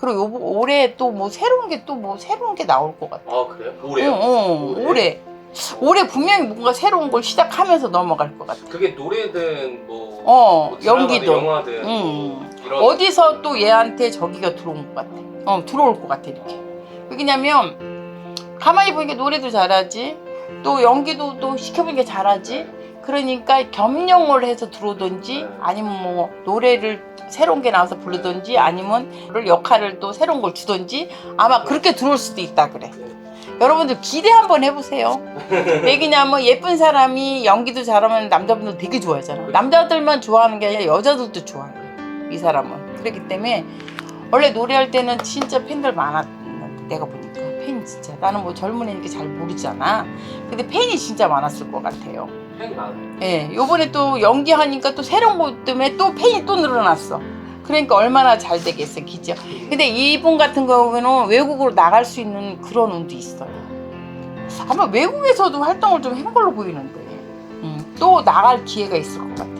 그리고 요, 올해 또 뭐 새로운 게 또 뭐 새로운 게 나올 것 같아. 아 그래요? 올해요? 응, 응, 올해? 올해. 올해 분명히 뭔가 새로운 걸 시작하면서 넘어갈 것 같아. 그게 노래든 뭐, 어, 뭐 드라마든 연기도. 영화든 응. 뭐 이런 어디서 또 얘한테 저기가 들어온 것 같아. 어, 들어올 것 같아, 이렇게. 왜냐면, 가만히 보니까 노래도 잘하지, 또 연기도 또 시켜보니까 잘하지, 그러니까 겸용을 해서 들어오든지, 네. 아니면 뭐, 노래를 새로운 게 나와서 부르든지, 아니면 역할을 또 새로운 걸 주든지, 아마 그렇게 들어올 수도 있다, 그래. 네. 여러분들 기대 한번 해보세요. 왜냐면 예쁜 사람이 연기도 잘하면 남자분들 되게 좋아하잖아. 남자들만 좋아하는 게 아니라 여자들도 좋아해. 이 사람은. 그렇기 때문에 원래 노래할 때는 진짜 팬들 많았는데 내가 보니까 팬이 진짜 나는 뭐 젊은 애니까 잘 모르잖아. 근데 팬이 진짜 많았을 것 같아요. 예, 요번에 또 연기하니까 또 새로운 것 때문에 또 팬이 또 늘어났어. 그러니까 얼마나 잘 되겠어, 기죠. 근데 이분 같은 경우는 외국으로 나갈 수 있는 그런 운도 있어요. 아마 외국에서도 활동을 좀 한 걸로 보이는데, 음, 또 나갈 기회가 있을 것 같아.